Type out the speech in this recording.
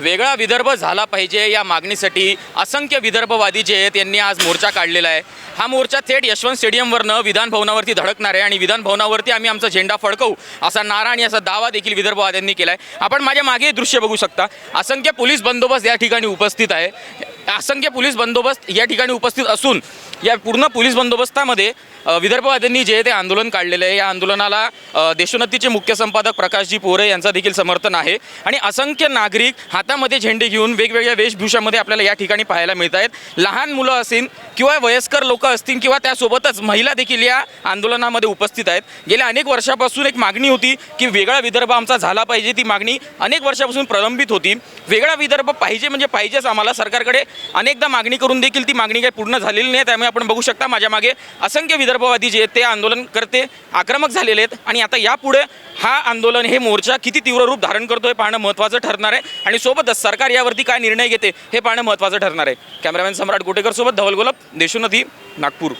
वेगळा विदर्भ झाला पाहिजे या मागणीसाठी असंख्य विदर्भवादी जे आहेत यांनी आज मोर्चा काढलेला आहे. हा मोर्चा थेट यशवंत स्टेडियमवरनं विधानभवनावरती धडकणार आहे आणि विधानभवनावरती आम्ही आमचा झेंडा फडकवू असा नारा आणि असा दावा देखील विदर्भवाद्यांनी केला आहे आपण माझ्या मागे दृश्य बघू शकता. असंख्य पोलीस बंदोबस्त या ठिकाणी उपस्थित आहे. असंख्य पोलीस बंदोबस्त या ठिकाणी उपस्थित असून या पूर्ण पोलीस बंदोबस्तामध्ये विदर्भवाद्यांनी जे ते आंदोलन काढलेलं आहे. या आंदोलनाला देशोन्नतीचे मुख्य संपादक प्रकाशजी पोरे यांचा देखील समर्थन आहे. आणि असंख्य नागरिक हातामध्ये झेंडे घेऊन वेगवेगळ्या वेशभूषामध्ये आपल्याला या ठिकाणी पाहायला मिळत आहेत लहान मुलं असतील किंवा वयस्कर लोक असतील किंवा त्यासोबतच महिला देखील या आंदोलनामध्ये उपस्थित आहेत. गेल्या अनेक वर्षापासून एक मागणी होती की वेगळा विदर्भ आमचा झाला पाहिजे ती मागणी अनेक वर्षापासून प्रलंबित होती. वेगळा विदर्भ पाहिजे म्हणजे पाहिजेच आम्हाला. सरकारकडे अनेकदा मागणी करून देखील ती मागणी काही पूर्ण झालेली नाही त्यामुळे आपण बघू शकता. माझ्या मागे असंख्य विदर्भ विदर्भवादी जे आहेत ते आंदोलन करते आक्रमक झालेले आहेत. आणि आता यापुढे हा आंदोलन हे मोर्चा किती तीव्र रूप धारण करतोय पाहणं महत्त्वाचं ठरणार आहे. आणि सोबतच सरकार यावरती काय निर्णय घेते हे पाहणं महत्त्वाचं ठरणार आहे. कॅमेरामॅन सम्राट गोटेकर सोबत धवल गोलप देशोनदी नागपूर.